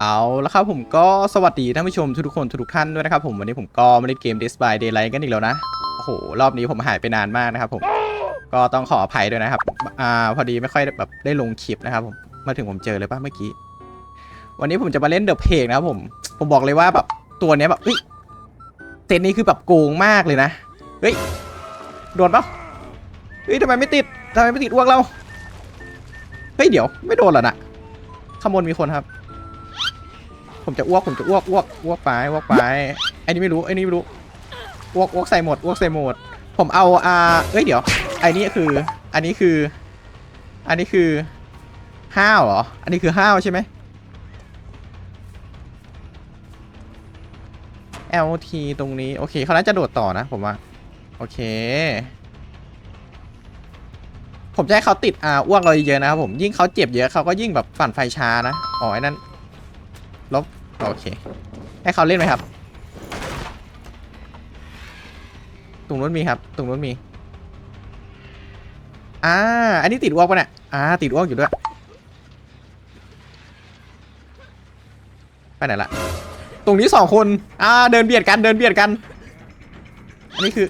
เอาละครับผมก็สวัสดีท่านผู้ชมทุกๆคนทุกๆท่านด้วยนะครับผมวันนี้ผมก็มาเล่นเกม Dead by Daylight กันอีกแล้วนะ โอ้โห รอบนี้ผมหายไปนานมากนะครับผมก็ต้องขออภัยด้วยนะครับอ่าพอดีไม่ค่อยแบบได้ลงคลิปนะครับผมมาถึงผมเจอเลยป่ะเมื่อกี้ วันนี้ผมจะมาเล่นเดอะเพกนะครับผมผมบอกเลยว่าแบบตัวเนี้ยแบบเฮ้ยเซตนี้คือแบบโกงมากเลยนะเฮ้ยโดนปะเฮ้ยทำไมไม่ติดทำไมไม่ติดอ้วกเราเฮ้ยเดี๋ยวไม่โดนหรอนะข้างบนมีคนครับ ผมจะอ้วกผมจะอ้วกอ้วกอ้วกไปอ้วกไปไอ้นี่ไม่รู้ไอ้นี่ไม่รู้อ้วกอ้วกใส่หมดอ้วกใส่หมด ผมเอาอ่าเอ้ยเดี๋ยวไอ้นี่คือ อันนี้คือ อันนี้คือห้าวเหรออันนี้คือห้าวใช่ไหม LT ตรงนี้ โอเคเขาน่าจะโดดต่อนะผมว่า โอเค ผมจะให้เขาติดอ่าอ้วกเราเยอะนะครับผมยิ่งเขาเจ็บเยอะเขาก็ยิ่งแบบฝันไฟช้านะอ๋อไอ้นั่นลบ โอเค ให้เขาเล่นไหมครับ ตรงนู้นมีครับ ตรงนู้นมี อ่า อันนี้ติดอ้วกปะเนี่ย อ่า ติดอ้วกอยู่ด้วย ไปไหนละ ตรงนี้สองคน อ่า เดินเบียดกัน เดินเบียดกัน อันนี้คือ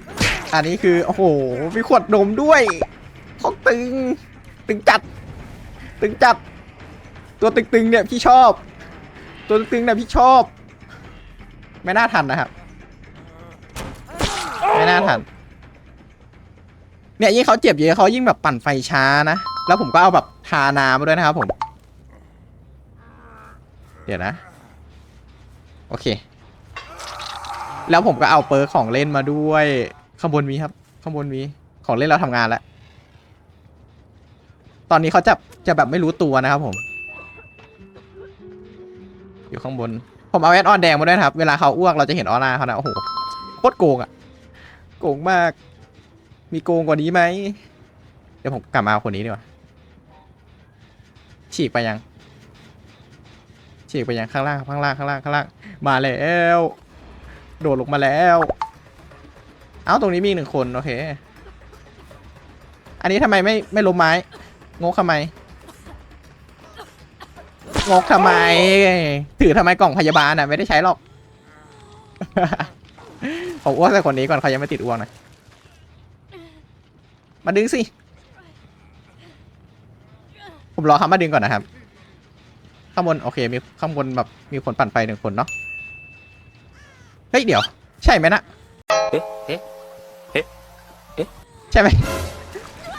อันนี้คือ โอ้โห มีขวดนมด้วยเขาตึง ตึงจัด ตึงจัด ตัวตึงๆเนี่ยพี่ชอบ ตัวตึงๆนะพี่ชอบ ไม่น่าทันนะครับ ไม่น่าทัน เนี่ยยิ่งเขาเจ็บเยอะเขายิ่งแบบปั่นไฟช้านะ แล้วผมก็เอาแบบทาน้ำมาด้วยนะครับผม เดี๋ยวนะ โอเค แล้วผมก็เอาเปิร์กของเล่นมาด้วยข้างบนมีครับ ข้างบนมีของเล่นเราทำงานแล้ว ตอนนี้เขาจะจะแบบไม่รู้ตัวนะครับผม อยู่ข้างบน ผมเอาแอดออนแดงมาด้วยครับ เวลาเขาอ้วกเราจะเห็นออร่าเขานะ โอ้โหโคตรโกงอะโกงมาก มีโกงกว่านี้ไหม เดี๋ยวผมกลับมาเอาคนนี้ดีกว่า ฉีกไปยัง ฉีกไปยังข้างล่างข้างล่างข้างล่างข้างล่าง มาแล้ว โดดลงมาแล้ว เอ้าตรงนี้มีหนึ่งคน โอเค อันนี้ทำไมไม่ไม่ล้มไม้ งกทำไม งกทำไม ถือทำไมกล่องพยาบาลอะ ไม่ได้ใช้หรอก ผมอ้วกใส่คนนี้ก่อนเขายังไม่ติดอ้วกนะ มาดึงสิ ผมรอเขามาดึงก่อนนะครับ ข้างบนโอเคมีข้างบนแบบมีคนปั่นไฟหนึ่งคนเนาะ เฮ้ยเดี๋ยว ใช่ไหมนะเอ๊ะเอ๊ะเอ๊ะเอ๊ะใช่ไหม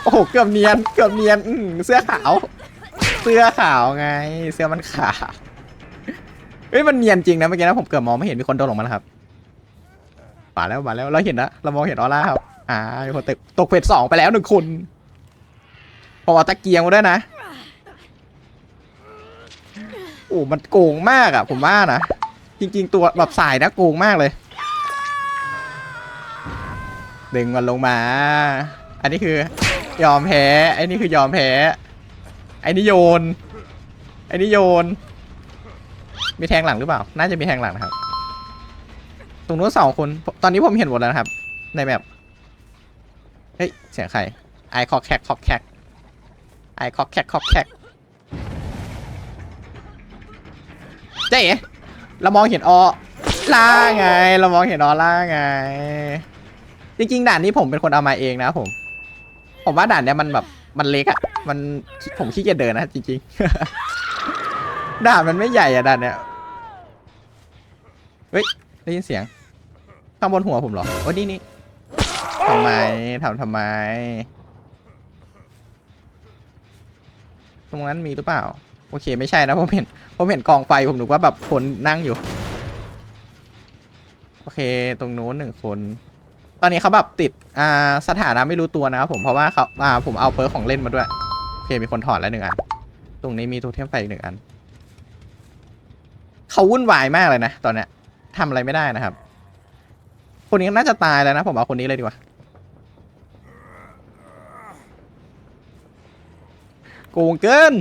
โอ้โหเกือบเนียนเกือบเนียนอืมเสื้อขาวเสื้อขาวไง เสื้อมันขาวเฮ้ยมันเนียนจริงนะเมื่อกี้นะผมเกือบมองไม่เห็นมีคนโดนลงมาแล้วครับมาแล้วมาแล้วเราเห็นนะเรามองเห็นออร่าครับอ่ามีคนตกตกเฟสสองไปแล้วหนึ่งคนผมเอาตะเกียงมาด้วยนะโอ้มันโกงมากอะ ผมว่านะจริง ๆ ตัวแบบสายนะโกงมากเลย ดึงมันลงมา อันนี้คือยอมแพ้อ้นี่คือยอมแพ้ ไอ้นี่โยน ไอ้นี่โยน มีแทงหลังหรือเปล่า น่าจะมีแทงหลังนะครับ ตรงนู้นสองคน ตอนนี้ผมเห็นหมดแล้วนะครับ ในแบบเฮ้ย เสียงใคร ไอคอกแคกคอกแคกไอคอกแคกคอกแคกเจ๊เรามองเห็นออล่าไง เรามองเห็นออล่าไง จริงๆ ด่านนี้ผมเป็นคนเอามาเองนะผม ผมว่าด่านเนี้ยมันแบบ มันเล็กอะ มันผมขี้เกียจเดินนะจริงๆ ด่านมันไม่ใหญ่อะด่านเนี้ยเฮ้ยได้ยินเสียงข้างบนหัวผมเหรอโอ้นี่นี่ทำไมทำทำไม ตรงนั้นมีหรือเปล่า โอเคไม่ใช่นะผมเห็นผมเห็นกองไฟผมนึกว่าแบบคนนั่งอยู่ โอเคตรงโน้นหนึ่งคน ตอนนี้เขาแบบติดอ่าสถานะไม่รู้ตัวนะครับผมเพราะว่าเขาอ่าผมเอาเปิร์ของเล่นมาด้วย เคมีคนถอดแล้วหนึ่งอัน ตรงนี้มีโทูเทียมไฟอีกหนึ่งอัน เขาวุ่นวายมากเลยนะ ตอนเนี้ยทำอะไรไม่ได้นะครับ คนนี้น่าจะตายแล้วนะ ผมเอาคนนี้เลยดีกว่า โกงเกิน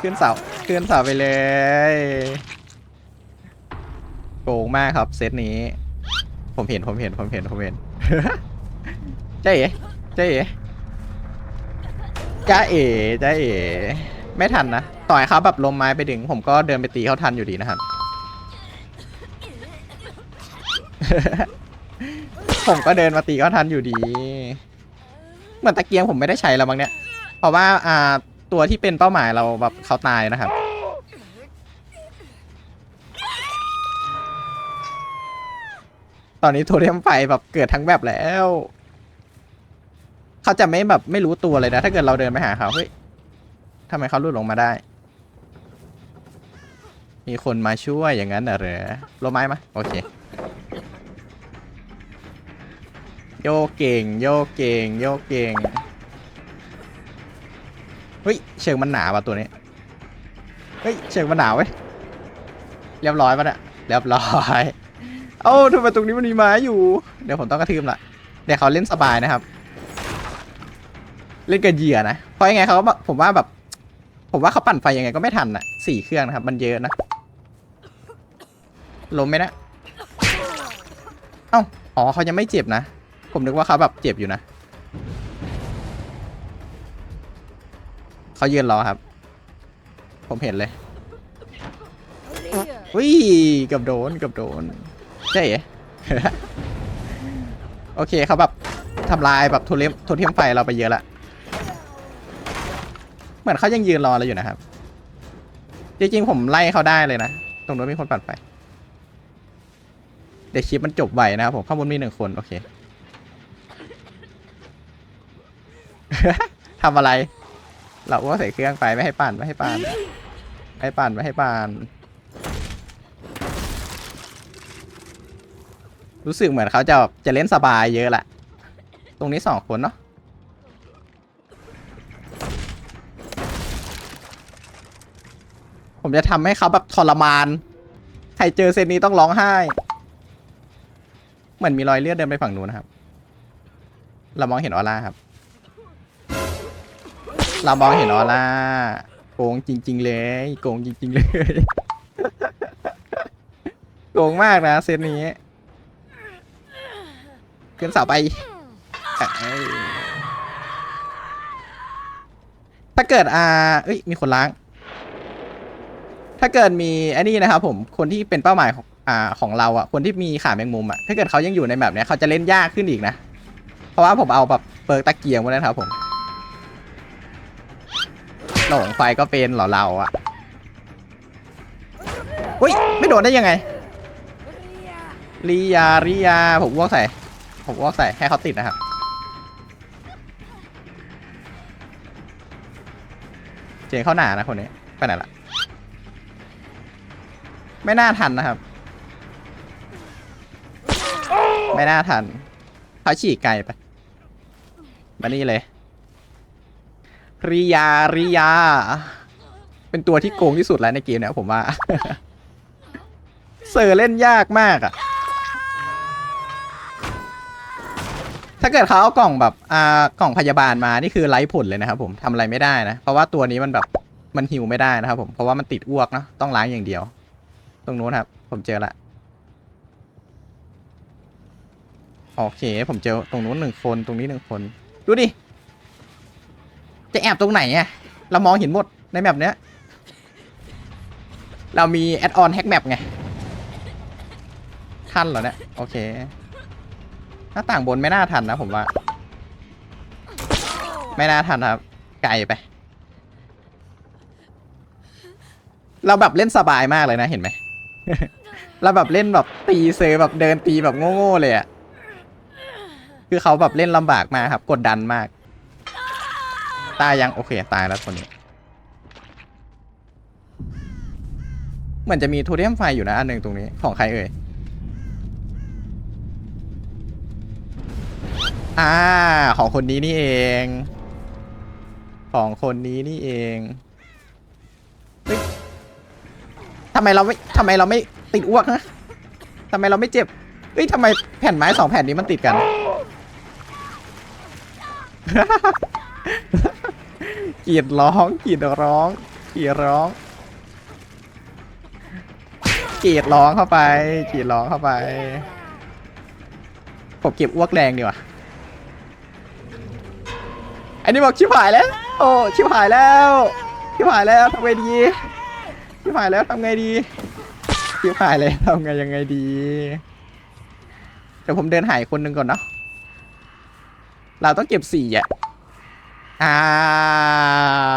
ขึ้นเสา ขึ้นเสาไปเลย โกงมากครับเซตนี้ ผมเห็น ผมเห็น ผมเห็น ผมเห็น เจ๊เอ๋เจ๊เอ๋ จ้าเอ๋จ้าเอ๋ไม่ทันนะ ต่อยเขาแบบลมไม้ไปดึง ผมก็เดินไปตีเขาทันอยู่ดีนะครับ ผมก็เดินมาตีเขาทันอยู่ดี เหมือนตะเกียงผมไม่ได้ใช้แล้วมั้งเนี่ย เพราะว่าอ่าตัวที่เป็นเป้าหมายเราแบบเขาตายนะครับ ตอนนี้โทเทมไฟแบบเกิดทั้งแบบแล้ว เขาจะไม่แบบไม่รู้ตัวเลยนะ ถ้าเกิดเราเดินไปหาเขาเฮ้ยทำไมเขาลุดลงมาได้ มีคนมาช่วยอย่างนั้นเหรอโลไม้มาโอเค โยกเก่ง โยกเก่ง โยกเก่งเฮ้ยเชิงมันหนาว่ะตัวนี้เฮ้ยเชิงมันหนาเว้ยเรียบร้อยป่ะเนี่ยเรียบร้อยเอ้าทำไมตรงนี้มันมีไม้อยู่ เดี๋ยวผมต้องกระทืบละเดี๋ยวเขาเล่นสบายนะครับ เล่นกับเหยื่อนะ เพราะยังไงเขาก็แบบผมว่าแบบ ผมว่าเขาปั่นไฟยังไงก็ไม่ทันอะสี่เครื่องนะครับ มันเยอะนะล้มไหมนะเอ้าอ๋อเขายังไม่เจ็บนะ ผมนึกว่าเขาแบบเจ็บอยู่นะเขายืนรอครับ ผมเห็นเลยอุ้ยเกับโดนเกับโดนใช่เหรอโอเคเขาแบบทำลายแบบโทรเลมโทรเทมไฟเราไปเยอะละ เหมือนเขายังยืนรอเราอยู่นะครับ จริงๆผมไล่เขาได้เลยนะ ตรงนู้นมีคนปั่นไฟเดี๋ยวคลิปมันจบไวนะครับผมข้างบนมีหนึ่งคน โอเค ทำอะไร เราว่าใส่เครื่องไปไม่ให้ปั่นไม่ให้ปั่นไม่ให้ปั่นไม่ให้ปั่นรู้สึกเหมือนเขาจะจะเล่นสบายเยอะแหละ ตรงนี้สองคนเนาะ ผมจะทำให้เขาแบบทรมาน ใครเจอเซนนี้ต้องร้องไห้ เหมือนมีรอยเลือดเดินไปฝั่งนู้นนะครับ เรามองเห็นออร่าครับ เรามองเห็นออร่า โกงจริง ๆ เลย โกงจริง ๆ เลย โกงมากนะเซตนี้ขึ้นเสาไปถ้าเกิดอ่าเอ้ย มีคนล้าง ถ้าเกิดมีไอันนี้นะครับผมคนที่เป็นเป้าหมายของอ่าของเราอะคนที่มีขาแมงมุมอะถ้าเกิดเขายังอยู่ในแบบเนี้ยเขาจะเล่นยากขึ้นอีกนะ เพราะว่าผมเอาแบบเปิร์กตะเกียงมาแล้วครับผมหลงไฟก็เป็นเหรอเราอะอุ้ยไม่โดนได้ยังไงริยาริยาผมวอกใส่ ผมวอกใส่ให้เขาติดนะครับเจงเข้าหนานะคนนี้ไปไหนละ ไม่น่าทันนะครับ ไม่น่าทันเขาฉีกไกลไปมานี่เลยริยาริยา เป็นตัวที่โกงที่สุดแล้วในเกมเนี่ยผมว่า เซอร์เล่นยากมากอะถ้าเกิดเขาเอากล่องแบบอ่ากล่องพยาบาลมานี่คือไร้ผลเลยนะครับผมทำอะไรไม่ได้นะ เพราะว่าตัวนี้มันแบบมันฮิวไม่ได้นะครับผมเพราะว่ามันติดอ้วกเนอะต้องล้างอย่างเดียว ตรงนู้นครับ ผมเจอละ โอเค ผมเจอตรงนู้นหนึ่งคนตรงนี้หนึ่งคน ดูดิ จะแอบตรงไหนอะเรามองเห็นหมดในแมปเนี้ย เรามีแอดออนแฮกแมปไงทันเหรอเนี่ย โอเค หน้าต่างบนไม่น่าทันนะผมว่า ไม่น่าทันครับ ไกลไป เราแบบเล่นสบายมากเลยนะเห็นไหม เราแบบเล่นแบบตีเซอร์แบบเดินตีแบบโง่ๆเลยอะคือเขาแบบเล่นลำบากมากครับ กดดันมาก ตายยังโอเคตายแล้วคนนี้เหมือนจะมีโทเทมไฟอยู่นะอันหนึ่งตรงนี้ของใครเอ่ยอ่า ของคนนี้นี่เอง ของคนนี้นี่เอง ไมเราไม่ทำไมเราไม่ติดอ้วกฮะทำไมเราไม่เจ็บเฮ้ยทำไมแผ่นไม้สองแผ่นนี้มันติดกัน กรีดร้องกรีดร้องกรีดร้องกรีดร้องเข้าไปกรีดร้องเข้าไปผมเก็บอ้วกแรงดีกว่าอันนี้บอกชิบหายแล้ว โอ้ชิบหายแล้วพี่ผ่ายแล้วทำไงดี พี่ผ่ายแล้วทำไงดีพี่ผ่ายแล้วทำไงยังไงดี เดี๋ยวผมเดินหายคนหนึ่งก่อนเนาะ เราต้องเก็บสี่อะ อ่า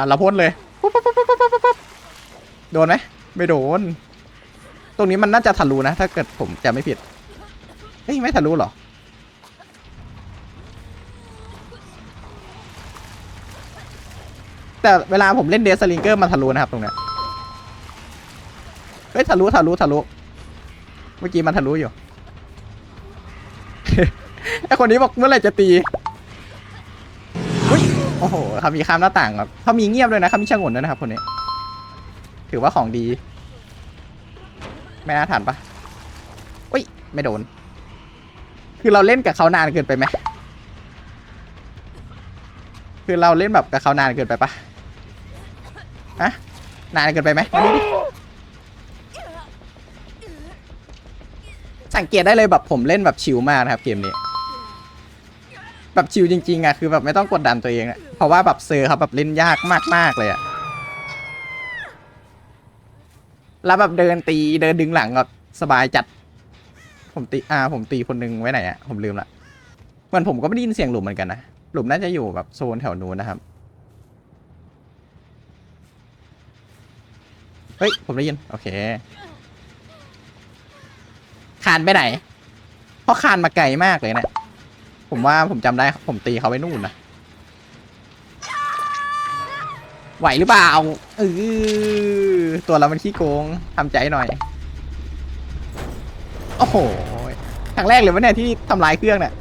เราพ่นเลยปุ๊บปุ๊บปุ๊บปุ๊บปุ๊บโดนไหม ไม่โดน ตรงนี้มันน่าจะทะลุนะ ถ้าเกิดผมจะไม่ผิด เฮ้ย ไม่ทะลุหรอแต่เวลาผมเล่นเดสลิงเกอร์มันทะลุนะครับตรงเนี้ย เฮ้ยทะลุทะลุทะลุเมื่อกี้มันทะลุอยู่ไอคนนี้บอกเมื่อไหร่จะตีอุ้ยโอ้โหเขามีข้ามหน้าต่างครับเขามีเงียบด้วยนะเขามีชะงนด้วยนะครับคนนี้ ถือว่าของดี ไม่น่าทันปะอุ้ย ไม่โดน คือเราเล่นกับเขานานเกินไปไหม คือเราเล่นแบบกับเขานานเกินไปปะฮะนานเกินไปไหม สังเกตได้เลยแบบผมเล่นแบบชิลมากนะครับเกมนี้ แบบชิลจริงๆอะคือแบบไม่ต้องกดดันตัวเองอะเพราะว่าแบบเซอร์เขาแบบเล่นยากมากๆเลยอะแล้วแบบเดินตีเดินดึงหลังแบบสบายจัด ผมตีอ่าผมตีคนหนึงไว้ไหนอะผมลืมละเหมือนผมก็ไม่ได้ยินเสียงหลุมเหมือนกันนะหลุมน่าจะอยู่แบบโซนแถวนู้นนะครับเฮ้ยผมได้ยินโอเคานไปไหนเพราะคานมาไกลมากเลยเนะี่ยผมว่าผมจำได้ผมตีเขาไว้นู่นนะไหวหรือเปล่าเออตัวเรามันขี้โกงทำใจหน่อย โอ้โหครั้งแรกเลยวะเนี่ยที่ทำลายเครื่องเนี่ย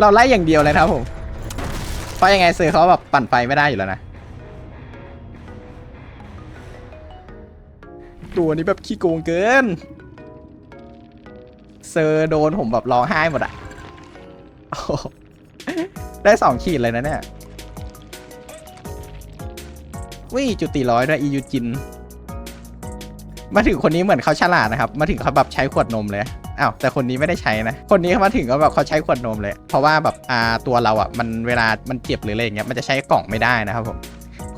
เราไล่อย่างเดียวเลยนะครับผมเพราะยังไงเซอร์เขาแบบปั่นไฟไม่ได้อยู่แล้วนะตัวนี้แบบขี้โกงเกิน เซอร์โดนผมแบบร้องไห้หมดอะโอ้โหได้สองขีดเลยนะเนี่ยวิจุดตีร้อยด้วยอียูจิน มาถึงคนนี้เหมือนเขาฉลาดนะครับ มาถึงเขาแบบใช้ขวดนมเลยอ้าวแต่คนนี้ไม่ได้ใช้นะ คนนี้เขามาถึงก็แบบเขาใช้ขวดนมเลย เพราะว่าแบบอ่าตัวเราอะมันเวลามันเจ็บหรืออะไรอย่างเงี้ยมันจะใช้กล่องไม่ได้นะครับผม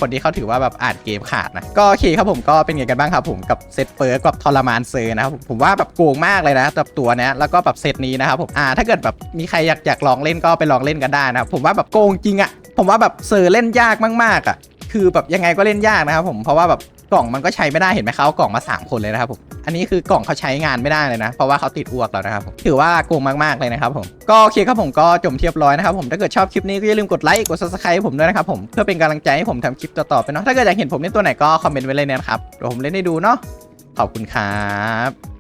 คนที่เขาถือว่าแบบอ่านเกมขาดนะ ก็โอเคครับผมก็เป็นไงกันบ้างครับผมกับเซตเปิร์กกับทรมานเซอร์นะครับผมว่าแบบโกงมากเลยนะกับตัวเนี้ยแล้วก็แบบเซตนี้นะครับผมอ่าถ้าเกิดแบบมีใครอยากอยากลองเล่นก็ไปลองเล่นกันได้นะครับผมว่าแบบโกงจริงอะผมว่าแบบเซอร์เล่นยากมากๆอะคือแบบยังไงก็เล่นยากนะครับผมเพราะว่าแบบ กล่องมันก็ใช้ไม่ได้เห็นไหมเขาเอากล่องมาสามคนเลยนะครับผมอันนี้คือกล่องเขาใช้งานไม่ได้เลยนะ เพราะว่าเขาติดอ้วกแล้วนะครับผมถือว่าโกงมากๆเลยนะครับผมก็โอเคครับผมก็จบเทียบร้อยนะครับผมถ้าเกิดชอบคลิปนี้ก็อย่าลืมกดไลค์กดซับสไครต์ให้ผมด้วยนะครับผมเพื่อเป็นกำลังใจให้ผมทำคลิปต่อๆไปเนาะถ้าเกิดอยากเห็นผมเล่นตัวไหนก็คอมเมนต์ไว้เลยนะครับเดี๋ยวผมเล่นให้ดูเนาะขอบคุณครับ